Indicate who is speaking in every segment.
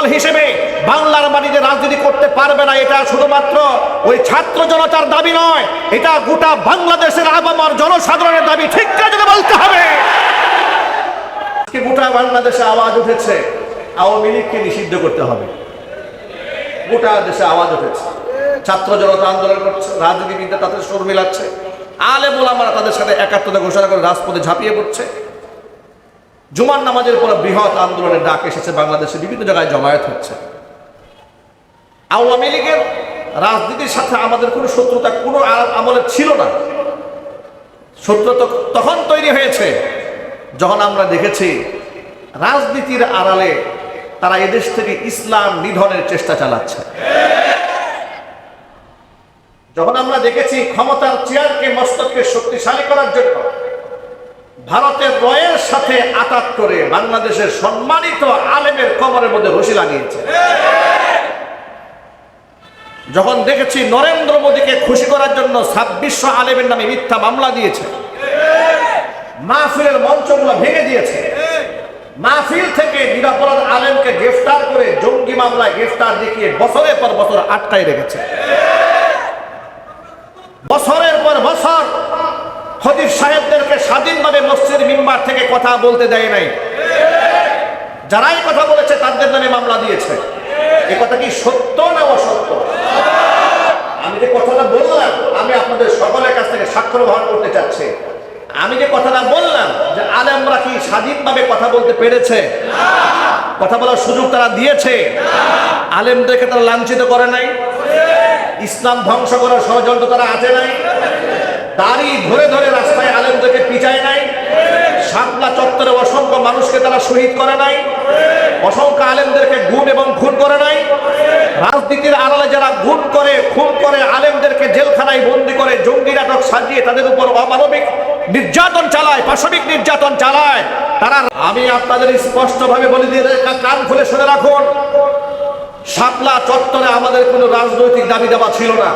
Speaker 1: দল হিসেবে বাংলার মাটিতে রাজনীতি করতে পারবে না, এটা শুধুমাত্র ওই ছাত্র জনতার দাবি নয়, এটা গোটা বাংলাদেশের আবামার জনসাধারণের দাবি। ঠিক কাজে বলতে হবে। গোটা বাংলাদেশে আওয়াজ উঠেছে, আওয়ামী লীগকে নিষিদ্ধ করতে হবে। গোটা দেশে আওয়াজ উঠেছে। ছাত্র জনতা আন্দোলন করছে, রাজনীতিবিদরা তাদের সুর মিলাচ্ছে আলে আমরা তাদের সাথে একাত্মতা ঘোষণা করে রাজপথে ঝাঁপিয়ে পড়ছে। জুমার নামাজের পর বৃহৎ আন্দোলনের ডাক এসেছে, বাংলাদেশে বিভিন্ন জায়গায় জমায়েত হচ্ছে। আওয়ামী লীগের রাজনীতির সাথে আমাদের কোনো শত্রুতা, কোনো আমলে ছিল না। শত্রুতা তখন তৈরি হয়েছে। যখন আমরা দেখেছি, রাজনীতির আড়ালে তারা এদেশ থেকে ইসলাম নিধনের চেষ্টা চালাচ্ছে। যখন আমরা দেখেছি ক্ষমতার চেয়ারকে, মস্তককে শক্তিশালী করার জন্য ভারতের রয়ের সাথে আঘাত করে বাংলাদেশের সম্মানিত আলেমের কবরের মধ্যে রশি লাগিয়েছে যখন দেখেছি নরেন্দ্র মোদীকে খুশি করার জন্য ছাব্বিশশো আলেমের নামে মিথ্যা মামলা দিয়েছে, মাহফিলের মঞ্চগুলো ভেঙে দিয়েছে, মাহফিল থেকে নিরাপরাধ আলেমকে গ্রেফতার করে জঙ্গি মামলায় গ্রেফতার দেখিয়ে বছরের পর বছর আটকায় রেখেছে। বছরের পর বছর হদিফ সাহেবদেরকে স্বাধীনভাবে মসজিদ মিম্বার থেকে কথা বলতে দেয় নাই। যারাই কথা বলেছে, তাদের নামে মামলা দিয়েছে। এ কথা কি সত্য না অসত্য? আমি যে কথাটা বললাম, আমি আপনাদের সকলের কাছ থেকে স্বাক্ষর গ্রহণ করতে চাচ্ছি। আমি যে কথাটা বললাম, যে আলেমরা কি স্বাধীনভাবে কথা বলতে পেরেছে? কথা বলার সুযোগ তারা দিয়েছে? আলেমদেরকে তারা লাঞ্ছিত করে নাই? ইসলাম ধ্বংস করার ষড়যন্ত্র তারা আছে নাই? দাড়ি ধরে ধরে রাস্তায় আলেমদেরকে পিছায় নাই। শাপলা চত্বরে অসংখ্য মানুষকে তারা শহীদ করে নাই। অসংখ্য আলেমদেরকে গুণ এবং খুন করে নাই। রাজনীতির আড়ালে যারা গুণ করে, খুন করে, আলেমদেরকে জেলখানায় বন্দি করে, জঙ্গি নাটক সাজিয়ে তাদের উপর অমানবিক নির্যাতন চালায়, পাশবিক নির্যাতন চালায়, তারা আমি আপনাদের স্পষ্টভাবে বলে দিয়ে কান খুলে শুনে রাখুন। শাপলা চত্বরে আমাদের কোনো রাজনৈতিক দাবি দাবা ছিল না।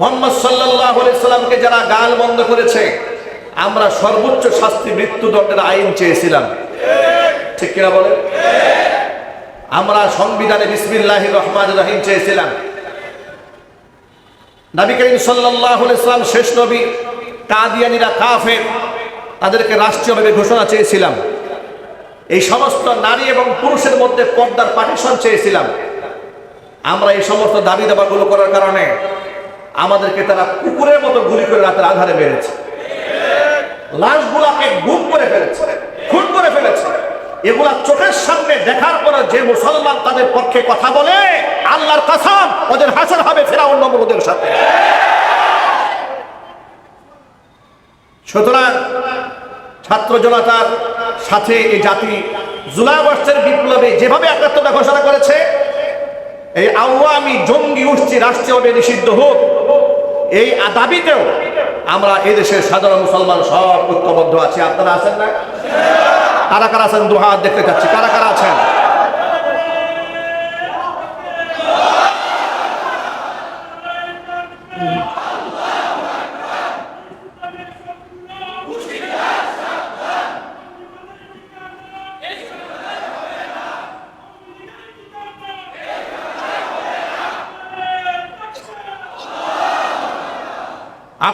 Speaker 1: মোহাম্মদ সাল্লাহ সাল্লামকে যারা গাল বন্ধ করেছে, আমরা সর্বোচ্চ শাস্তি মৃত্যুদণ্ডের আইন চেয়েছিলাম। ঠিক কিনা বলেন? আমরা সংবিধানে বিসমিল্লাহ রহমান রাহিম চেয়েছিলাম। নবী করিম সাল্লাহ সাল্লাম শেষ নবী, কাদিয়ানিরা কাফের, তাদেরকে রাষ্ট্রীয়ভাবে ঘোষণা চেয়েছিলাম। এই সমস্ত নারী এবং পুরুষের মধ্যে পর্দার পার্টিশন চেয়েছিলাম। আমরা এই সমস্ত দাবি দাবাগুলো করার কারণে আমাদেরকে তারা কুকুরের মতো গুলি করে রাতের আধারে মেরেছে। লাশগুলাকে গুম করে ফেলেছে, খুন করে ফেলেছে। এগুলা চোখের সামনে দেখার পরে যে মুসলমান তাদের পক্ষে কথা বলে, আল্লাহর কাসাম, ওদের হাসার হবে ফেরাউন নমরুদের সাথে। সুতরাং ছাত্র জনতার সাথে এই জাতি জুলাই বর্ষের বিপ্লবে যেভাবে একাত্মতা ঘোষণা করেছে, এই আওয়ামী জঙ্গি উঠছি রাষ্ট্রীয়ভাবে নিষিদ্ধ হোক এই দাবিতেও আমরা এই দেশের সাধারণ মুসলমান সব ঐক্যবদ্ধ আছি। আপনারা আছেন না? কারা কারা আছেন? দু হাত দেখতে চাচ্ছি। কারা কারা আছেন?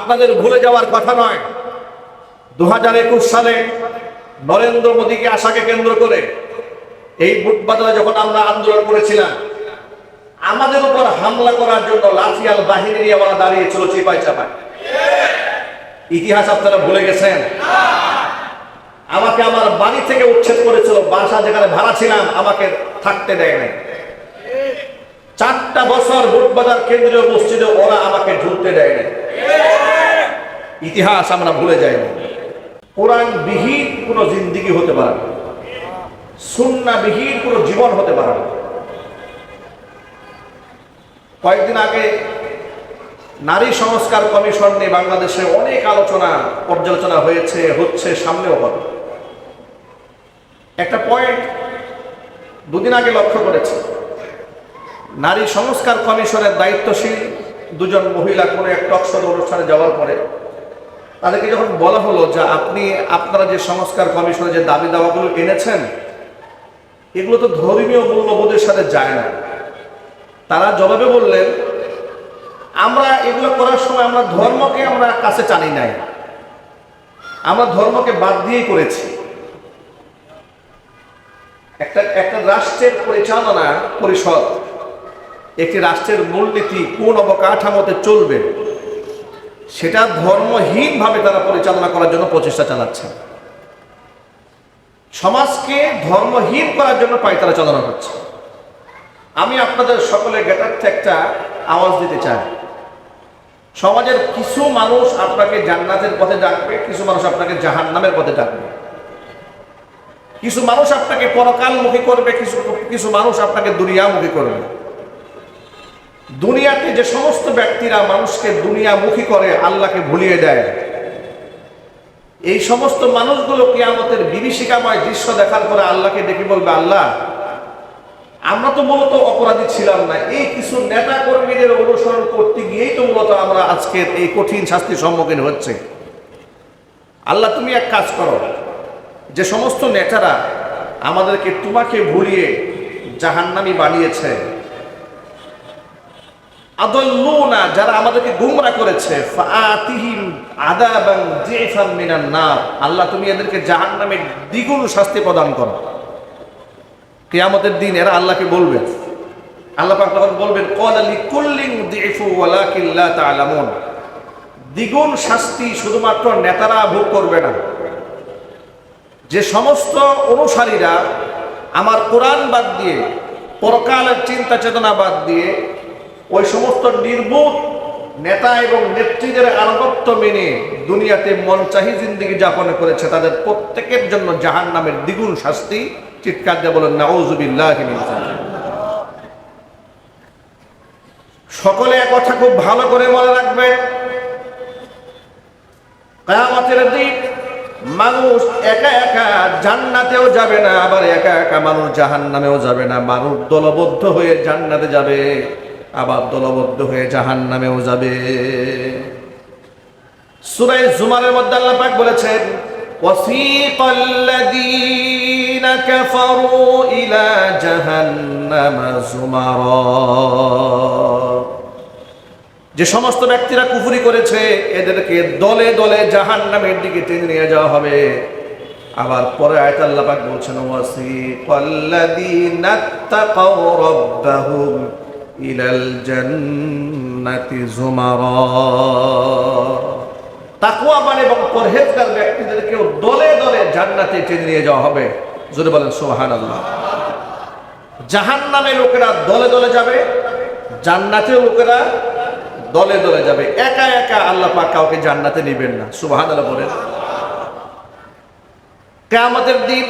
Speaker 1: আপনাদের ভুলে যাওয়ার কথা নয়। দু হাজার একুশ সালে নরেন্দ্র মোদীকে আশাকে কেন্দ্র করে এই বুটবাদলা যখন আমরা আন্দোলন করেছিলাম, আমাদের উপর হামলা করার জন্য লাঠিয়াল বাহিনী নিয়ে আমরা দাঁড়িয়েছিল চিপাই চাপায় ইতিহাস আপনারা ভুলে গেছেন? আমাকে আমার বাড়ি থেকে উচ্ছেদ করেছিল, বাসা যেখানে ভাড়া ছিলাম, আমাকে থাকতে দেয় নাই। চারটা বছর বুটবাজার কেন্দ্রীয় মসজিদে ওরা আমাকে ঢুকতে দেয় নাই। ইতিহাস আমরা ভুলে যাইনি। কোরআন বিহীন কোনো জিন্দিগি হতে পারে না। সুন্না বিহীন কোনো জীবন হতে পারে না। কয়েকদিন আগে নারী সংস্কার কমিশন নিয়ে বাংলাদেশে অনেক আলোচনা, পর্যালোচনা হয়েছে, হচ্ছে, সামনেও হবে। একটা পয়েন্ট দুদিন আগে লক্ষ্য করেছে। নারী সংস্কার কমিশনের দায়িত্বশীল দুজন মহিলা কোনো এক টকশো অনুষ্ঠানে যাওয়ার পরে তাদেরকে যখন বলা হলো যে আপনি, আপনারা যে সংস্কার কমিশনে যে দাবি দাওয়াগুলো এনেছেন, এগুলো তো ধর্মীয় মূল্যবোধের সাথে যায় না। তারা জবাবে বললেন, আমরা এগুলো করার সময় আমরা ধর্মকে আমরা কাছে টানি নাই। আমরা ধর্মকে বাদ দিয়েই করেছি। একটা একটা রাষ্ট্রের পরিচালনা পরিষদ একটি রাষ্ট্রের মূলনীতি, কোন অবকাঠামোতে চলবে, সেটা ধর্মহীনভাবে তারা পরিচালনা করার জন্য প্রচেষ্টা চালাচ্ছে। সমাজকে ধর্মহীন করার জন্য পায়তারা চালানো হচ্ছে আমি আপনাদের সকলের জ্ঞাতার্থে একটা আওয়াজ দিতে চাই। সমাজের কিছু মানুষ আপনাকে জান্নাতের পথে ডাকবে, কিছু মানুষ আপনাকে জাহান্নামের পথে ডাকবে। কিছু মানুষ আপনাকে পরকালমুখী করবে, কিছু কিছু মানুষ আপনাকে দুনিয়ামুখী করবে। দুনিয়াতে যে সমস্ত ব্যক্তিরা মানুষকে দুনিয়ামুখী করে আল্লাহকে ভুলিয়ে দেয়, এই সমস্ত মানুষগুলো কিয়ামতের বিভীষিকাময় দৃশ্য দেখার পরে আল্লাহকে ডেকে বলবে, আল্লাহ, আমরা তো মূলত অপরাধী ছিলাম না। এই কিছু নেতা কর্মীদের অনুসরণ করতে গিয়েই তো মূলত আমরা আজকের এই কঠিন শাস্তির সম্মুখীন হচ্ছে। আল্লাহ, তুমি এক কাজ করো, যে সমস্ত নেতারা আমাদেরকে তোমাকে ভুলিয়ে জাহান্নামি বানিয়েছে। আদল্লুনা, যারা আমাদেরকে গুমরা করেছে ফাতিহিম আদাবান জিফান মিনান নার। আল্লাহ, তুমি এদেরকে জাহান্নামের দ্বিগুণ শাস্তি প্রদান করো। কিয়ামতের দিন এরা আল্লাহকে বলবে। আল্লাহ পাক তখন বলবেন কল আলি কুল্লিং দিফু ওয়ালাকিন লা তাআলামুন। দ্বিগুণ শাস্তি শুধুমাত্র নেতারা ভোগ করবে না। যে সমস্ত অনুসারীরা আমার কোরআন বাদ দিয়ে, পরকালের চিন্তা চেতনা বাদ দিয়ে ওই সমস্ত নির্বোধ নেতা এবং নেত্রীদের আনুগত্য মেনে দুনিয়াতে মনচাহি জিন্দিগি যাপন করেছে তাদের প্রত্যেকের জন্য জাহান নামের দ্বিগুণ শাস্তি। চিৎকার দিয়ে বলেন নাউজুবিল্লাহ সকলে কথা খুব ভালো করে মনে রাখবেন, কায়ামতের দিন মানুষ একা একা জান্নাতেও যাবে না, আবার একা একা মানুষ জাহান্নামেও যাবে না। মানুষ দলবদ্ধ হয়ে জান্নাতে যাবে। আবার দলবদ্ধ হয়ে জাহান্নামেও যাবে সূরা জুমারের মধ্যে আল্লাহ পাক বলেছেন وسيق الذين كفروا إلى جهنم زمرا যে সমস্ত ব্যক্তিরা কুফুরি করেছে এদেরকে দলে দলে জাহান নামের দিকে টেনে নিয়ে যাওয়া হবে আবার পরে আয়ত আল্লাহ পাক বলছেন ওয়াসিকাল্লাযীনা তাকাউ ইলাল জান্নাতি যুমারা তাকওয়াবান এবং পরহেজগার ব্যক্তিদেরকেও দলে দলে জান্নাতে টেনে নিয়ে যাওয়া হবে। জোরে বলেন, সুবহানাল্লাহ। জাহান্নামে লোকেরা দলে দলে যাবে, জান্নাতেও লোকেরা দলে দলে যাবে। একা একা আল্লাহ পাক কাউকে জান্নাতে নেবেন না। সুবাহান আল্লাহ বলেন। কেয়ামতের দিন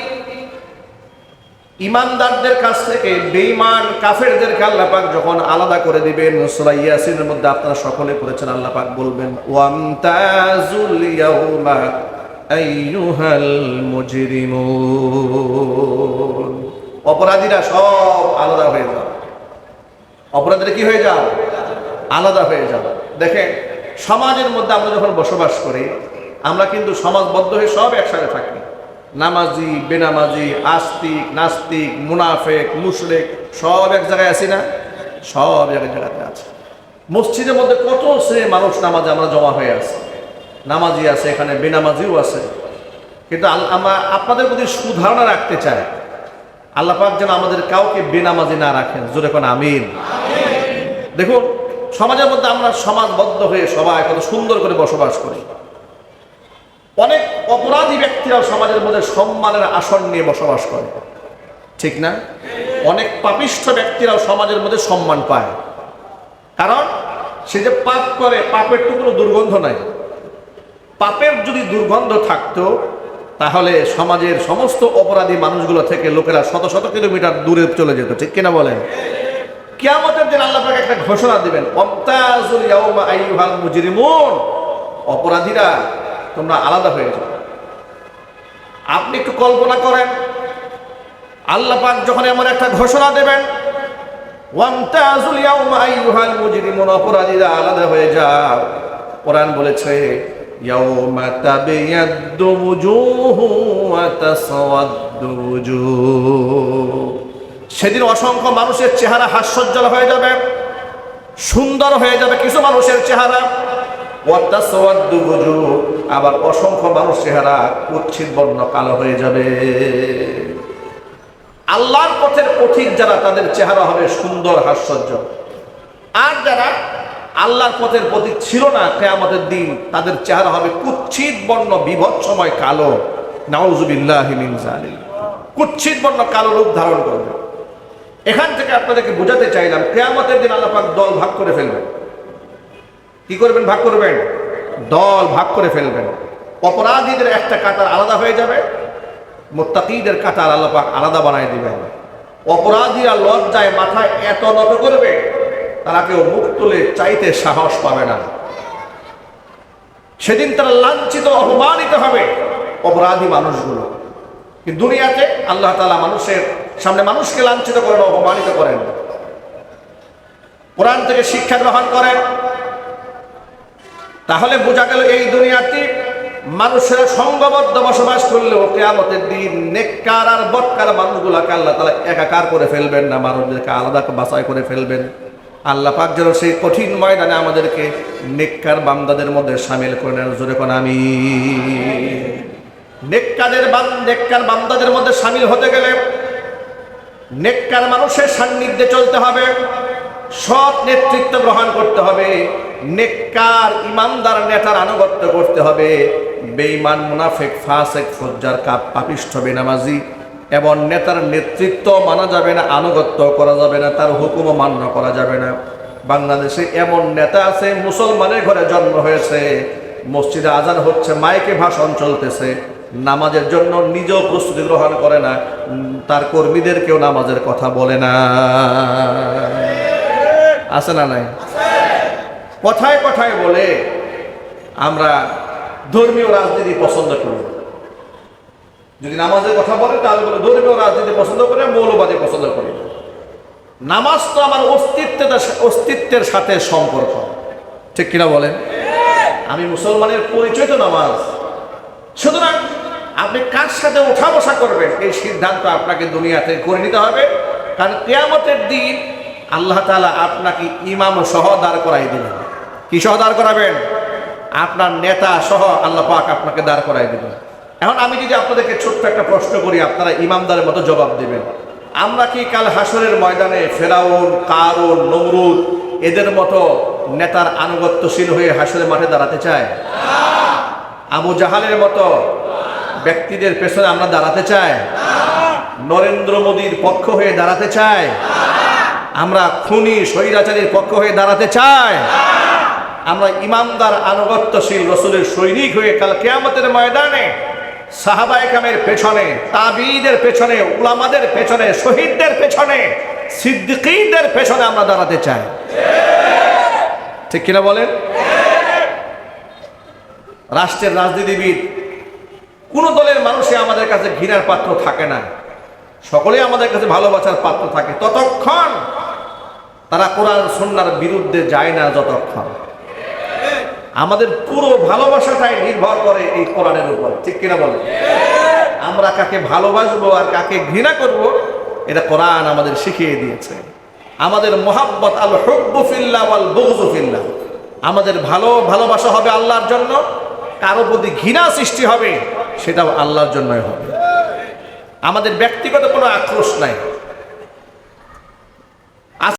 Speaker 1: ইমানদারদের কাছ থেকে, বেঈমান কাফেরদেরকে আল্লাহ পাক যখন আলাদা করে দিবেন, সূরা ইয়াসিনের মধ্যে আপনারা সকলে পড়েছেন, আল্লাহ পাক বলবেন ওয়ামতাজুল ইয়াউমা আইয়ুহাল মুজরিমুন। অপরাধীরা সব আলাদা হয়ে যাবে। অপরাধীরা কি হয়ে যাবে? আলাদা হয়ে যাবে। দেখেন, সমাজের মধ্যে আমরা যখন বসবাস করি, আমরা কিন্তু সমাজবদ্ধ হয়ে সব একসাথে থাকি। নামাজি, বেনামাজি, আস্তিক, নাস্তিক, মুনাফেক, মুশরেক, সব এক জায়গায় আছি না? সব এক জায়গাতে আছে। মসজিদের মধ্যে কত সে মানুষ নামাজে আমরা জমা হয়ে আছে? নামাজি আছে, এখানে বেনামাজিও আছে। কিন্তু আমরা আপনাদের প্রতি সুধারণা রাখতে চাই। আল্লাহ পাক যেন আমাদের কাউকে বেনামাজি না রাখেন। জোরে কোন আমিন। দেখুন, সমাজের মধ্যে আমরা সমাজবদ্ধ হয়ে সবাই কত সুন্দর করে বসবাস করি। অনেক অপরাধী ব্যক্তিরাও সমাজের মধ্যে সম্মানের আসন নিয়ে বসবাস করে। ঠিক না? অনেক পাপিষ্ঠ ব্যক্তিরাও সমাজের মধ্যে সম্মান পায়। কারণ সে যে পাপ করে, পাপের তো কোনো দুর্গন্ধ নাই। পাপের যদি দুর্গন্ধ থাকতো, তাহলে সমাজের সমস্ত অপরাধী মানুষগুলো থেকে লোকেরা শত শত কিলোমিটার দূরে চলে যেত, ঠিক কিনা বলেন? কিয়ামতের দিন আল্লাহ পাক একটা ঘোষণা দিবেন অপরাধীরা তোমরা আলাদা হয়ে যাও। আপনি একটু কল্পনা করেন, আল্লাহ পাক যখন এমন একটা ঘোষণা দেবেন অপরাধীরা আলাদা হয়ে যাও। কোরআন বলেছে সেদিন অসংখ্য মানুষের চেহারা হাস্যজ্জ্বল হয়ে যাবে, সুন্দর হয়ে যাবে, কিছু মানুষের চেহারা। আবার অসংখ্য মানুষ চেহারা কুচ্ছিত বর্ণ কালো হয়ে যাবে। আল্লাহর পথের পথিক যারা, তাদের চেহারা হবে সুন্দর, হাস্যজ্জ্বল। আর যারা আল্লাহর পথের পথিক ছিল না কেয়ামতের দিন, তাদের চেহারা হবে কুচ্ছিত বর্ণ, বিভৎসময় কালো। কুচ্ছিত বর্ণ, কালো রূপ ধারণ করবে। এখান থেকে আপনাদেরকে বোঝাতে চাইলাম, কেয়ামতের দিন আল্লাপাক দল ভাগ করে ফেলবেন। কি করবেন? ভাগ করবেন? দল ভাগ করে ফেলবেন। অপরাধীদের একটা কাতার আলাদা হয়ে যাবে, মোত্তাকিদের কাতার আল্লাহ পাক আলাদা বানায় দিবেন। অপরাধীরা লজ্জায় মাথায় এত নত করবে, তারা কেউ মুখ তুলে চাইতে সাহস পাবে না। সেদিন তারা লাঞ্ছিত, অপমানিত হবে অপরাধী মানুষগুলো। দুনিয়াতে আল্লাহ তালা মানুষের সামনে মানুষকে লাঞ্ছিত করেন, অপমানিত করেন। কোরআন থেকে শিক্ষা গ্রহণ করেন তাহলে বোঝা গেল এই দুনিয়াতে মানুষেরা সঙ্গবদ্ধ বসবাস করলেও কেয়ামতের দিন নেককার আর বটকার মানুষগুলাকে আল্লাহ তালা একাকার করে ফেলবেন না, মানুষদেরকে আলাদা বাছাই করে ফেলবেন। আল্লাহ পাক যেন সেই কঠিন ময়দানে আমাদেরকে নেককার বান্দাদের মধ্যে সামিল করে নেন। জোরে কোন আমি নেককাদের নেককার বান্দাদের মধ্যে সামিল হতে গেলে নেককার মানুষের সান্নিধ্যে চলতে হবে। সৎ নেতৃত্ব গ্রহণ করতে হবে। নেককার ইমানদার নেতার আনুগত্য করতে হবে। বেঈমান, মুনাফেক, ফাসেক, ফজ্জার, কাপ, পাপিষ্ঠ, বেনামাজি এবং নেতার নেতৃত্ব মানা যাবে না, আনুগত্য করা যাবে না, তার হুকুমও মান্য করা যাবে না। বাংলাদেশে এমন নেতা আছে, মুসলমানের ঘরে জন্ম হয়েছে, মসজিদে আজান হচ্ছে, মাইকে ভাষণ চলতেছে, নামাজের জন্য নিজেও প্রস্তুতি গ্রহণ করে না, তার কর্মীদেরকেও নামাজের কথা বলে না। আছে না নাই? কথায় কথায় বলে, আমরা ধর্মীয় রাজনীতি পছন্দ করি। যদি নামাজের কথা বলে, তাহলে বলে ধর্মীয় রাজনীতি পছন্দ করে, মৌলবাদী পছন্দ করি। নামাজ তো আমার অস্তিত্বের অস্তিত্বের সাথে সম্পর্ক। ঠিক কিনা বলেন? আমি মুসলমানের পরিচয় তো নামাজ। সুতরাং আপনি কার সাথে ওঠা বসা করবেন, এই সিদ্ধান্ত আপনাকে দুনিয়াতে করে নিতে হবে। কারণ কেয়ামতের দিন আল্লাহ তাআলা আপনাকে ইমাম সহ দাঁড় করাই দিবেন। কি সহ দাঁড় করাবেন? আপনার নেতা সহ আল্লাহ পাক আপনাকে দাঁড় করাই দেবেন। এখন আমি যদি আপনাদেরকে ছোট্ট একটা প্রশ্ন করি, আপনারা ইমামদারের মতো জবাব দেবেন। আমরা কি কাল হাসরের ময়দানে ফেরাউন, কারুন, নমরুদ, এদের মতো নেতার আনুগত্যশীল হয়ে হাসরের মাঠে দাঁড়াতে চায়? আবু জাহালের মতো ব্যক্তিদের পেছনে আমরা দাঁড়াতে চাই? নরেন্দ্র মোদীর পক্ষ হয়ে দাঁড়াতে চাই? আমরা খুনি, স্বৈরাচারীর পক্ষ হয়ে দাঁড়াতে চাই? আমরা ইমানদার আনুগত্যশীল রসুলের সৈনিক হয়ে কাল কেয়ামতের ময়দানে সাহাবায়কামের পেছনে তাবিদের পেছনে, উলামাদের পেছনে, শহীদদের পেছনে, সিদ্দিকীদের পেছনে আমরা দাঁড়াতে চাই। ঠিক কিনা বলেন? রাষ্ট্রের রাজনীতিবিদ, কোন দলের মানুষই আমাদের কাছে ঘৃণার পাত্র থাকে না। সকলেই আমাদের কাছে ভালোবাসার পাত্র থাকে। ততক্ষণ তারা কোরআন সন্ন্যার বিরুদ্ধে যায় না, যতক্ষণ। আমাদের পুরো ভালোবাসাটাই নির্ভর করে এই কোরআনের উপর। ঠিক কিনা বলে আমরা কাকে ভালোবাসবো আর কাকে ঘৃণা করব, এটা কোরআন আমাদের শিখিয়ে দিয়েছে। আমাদের মোহাব্বত, আল হব্বুফিল্লা ওয়াল বগজুফিল্লা আমাদের ভালো ভালোবাসা হবে আল্লাহর জন্য, কারও প্রতি ঘৃণা সৃষ্টি হবে, সেটাও আল্লাহর জন্যই হবে। আমাদের ব্যক্তিগত কোনো আক্রোশ নাই।